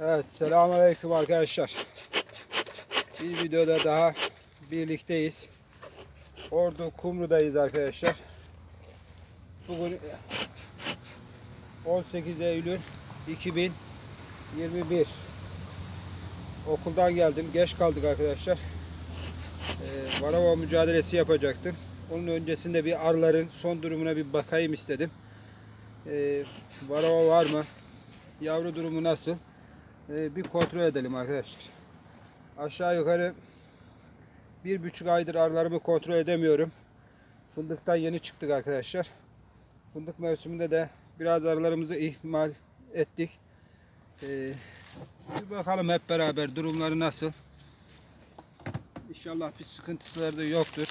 Evet, selamünaleyküm arkadaşlar. Bir videoda daha birlikteyiz. Ordu Kumru'dayız arkadaşlar. Bugün 18 Eylül 2021. Okuldan geldim. Geç kaldık arkadaşlar. Ee, Varava mücadelesi yapacaktım. Onun öncesinde bir arıların son durumuna bir bakayım istedim. Ee, var mı? Yavru durumu nasıl? Ee, bir kontrol edelim arkadaşlar. Aşağı yukarı bir buçuk aydır arılarımı kontrol edemiyorum. Fındıktan yeni çıktık arkadaşlar. Fındık mevsiminde de biraz arılarımızı ihmal ettik. Ee, bir bakalım hep beraber durumları nasıl. İnşallah bir sıkıntıları da yoktur.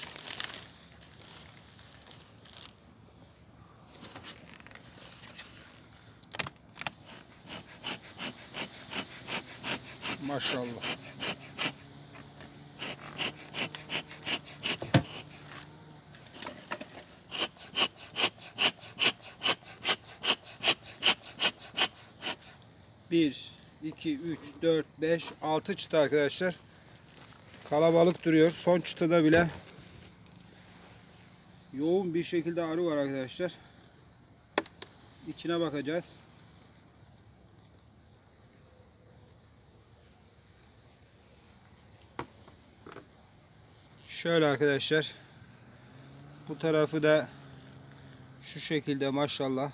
Maşallah. Bir, iki, üç, dört, beş, altı çıta arkadaşlar. Kalabalık duruyor. Son çıtada bile yoğun bir şekilde arı var arkadaşlar. İçine bakacağız. Şöyle arkadaşlar. Bu tarafı da şu şekilde maşallah.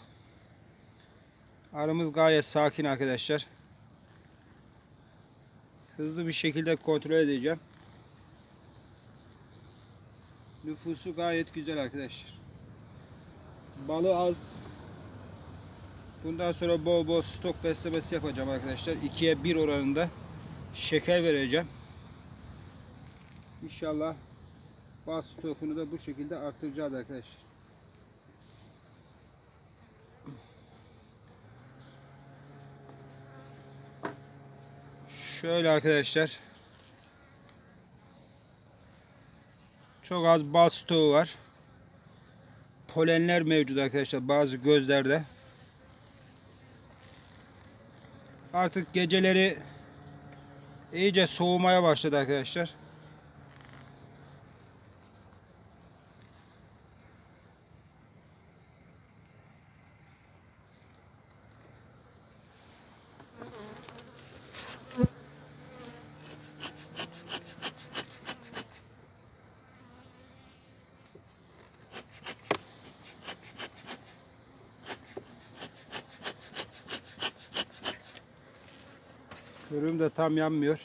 Arımız gayet sakin arkadaşlar. Hızlı bir şekilde kontrol edeceğim. Nüfusu gayet güzel arkadaşlar. Balı az. Bundan sonra bol bol stok beslemesi yapacağım arkadaşlar. 2'ye 1 oranında şeker vereceğim. İnşallah bas stokunu da bu şekilde arttıracağız arkadaşlar. Şöyle arkadaşlar. Çok az bal stoğu var. Polenler mevcut arkadaşlar bazı gözlerde. Artık geceleri iyice soğumaya başladı arkadaşlar. Körüm de tam yanmıyor.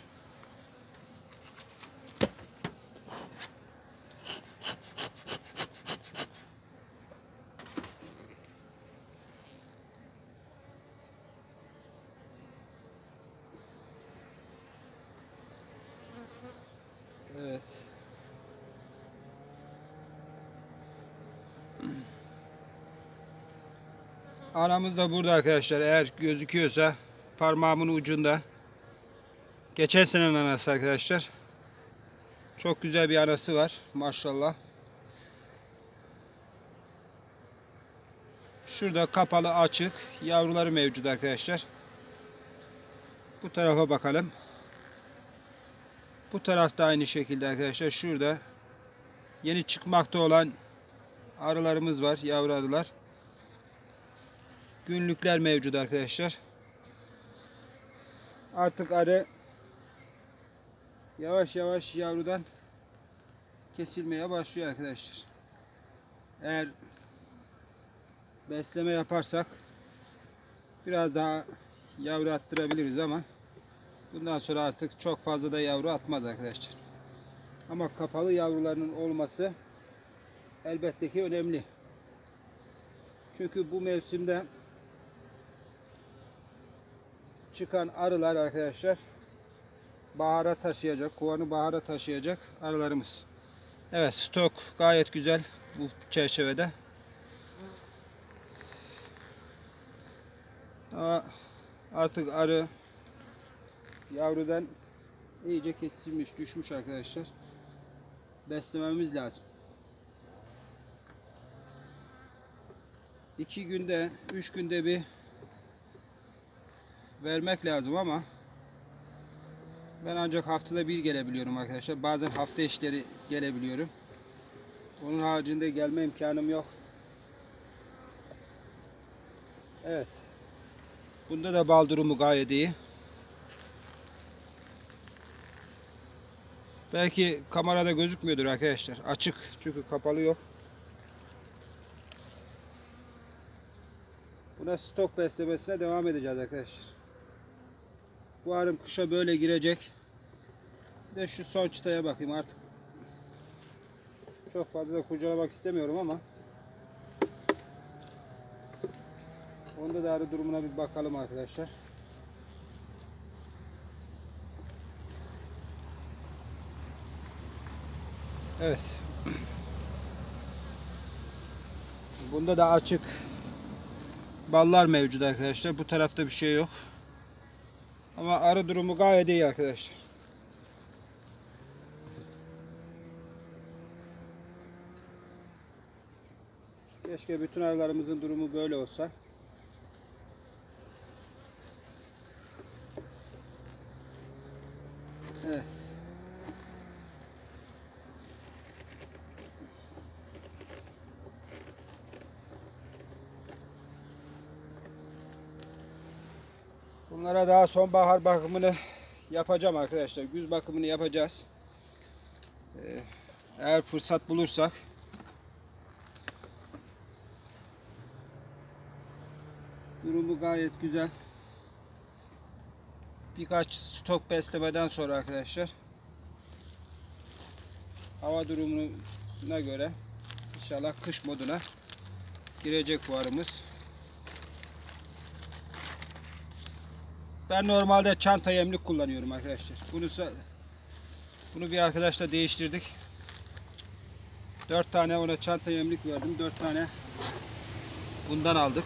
Evet. Anamız da burada arkadaşlar. Eğer gözüküyorsa parmağımın ucunda. Geçen senenin anası arkadaşlar. Çok güzel bir anası var. Maşallah. Şurada kapalı açık yavruları mevcut arkadaşlar. Bu tarafa bakalım. Bu tarafta aynı şekilde arkadaşlar. Şurada yeni çıkmakta olan arılarımız var. Yavru arılar. Günlükler mevcut arkadaşlar. Artık arı yavaş yavaş yavrudan kesilmeye başlıyor arkadaşlar. Eğer besleme yaparsak biraz daha yavru attırabiliriz ama bundan sonra artık çok fazla da yavru atmaz arkadaşlar. Ama kapalı yavrularının olması elbette ki önemli. Çünkü bu mevsimde çıkan arılar arkadaşlar bahara taşıyacak, kovanı bahara taşıyacak arılarımız. Evet stok gayet güzel bu çerçevede. Ama artık arı yavrudan iyice kesilmiş, düşmüş arkadaşlar. Beslememiz lazım. iki günde, üç günde bir vermek lazım ama Ben ancak haftada bir gelebiliyorum arkadaşlar. Bazen hafta işleri gelebiliyorum. Onun haricinde gelme imkanım yok. Evet. Bunda da bal durumu gayet iyi. Belki kamerada gözükmüyordur arkadaşlar. Açık çünkü kapalı yok. Buna stok beslemesine devam edeceğiz arkadaşlar. Bu arım kışa böyle girecek. Bir de şu son çıtaya bakayım artık. Çok fazla kurcalamak istemiyorum ama Onda da arı durumuna bir bakalım arkadaşlar. Evet. Bunda da açık ballar mevcut arkadaşlar. Bu tarafta bir şey yok. Ama arı durumu gayet iyi arkadaşlar. Keşke bütün arılarımızın durumu böyle olsa. Evet. Bunlara daha sonbahar bakımını yapacağım arkadaşlar. Güz bakımını yapacağız. Ee, Eğer fırsat bulursak durumu gayet güzel. Birkaç stok beslemeden sonra arkadaşlar hava durumuna göre inşallah kış moduna girecek bu arımız. Ben normalde çanta yemlik kullanıyorum arkadaşlar. Bunu bunu bir arkadaşla değiştirdik. 4 tane ona çanta yemlik verdim. 4 tane bundan aldık.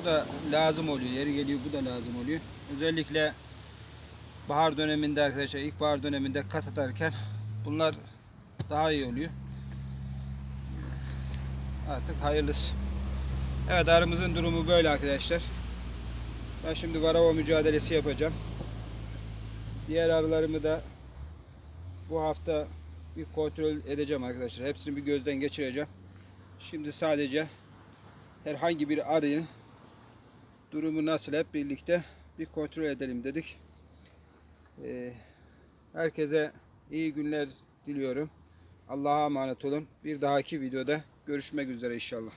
Bu da lazım oluyor. Yeri geliyor bu da lazım oluyor. Özellikle bahar döneminde arkadaşlar ilkbahar döneminde kat atarken bunlar daha iyi oluyor. Artık hayırlısı. Evet arımızın durumu böyle arkadaşlar. Ben şimdi varava mücadelesi yapacağım. Diğer arılarımı da bu hafta bir kontrol edeceğim arkadaşlar. Hepsini bir gözden geçireceğim. Şimdi sadece herhangi bir arının durumu nasıl hep birlikte bir kontrol edelim dedik. Ee, herkese iyi günler diliyorum. Allah'a emanet olun. Bir dahaki videoda görüşmek üzere inşallah.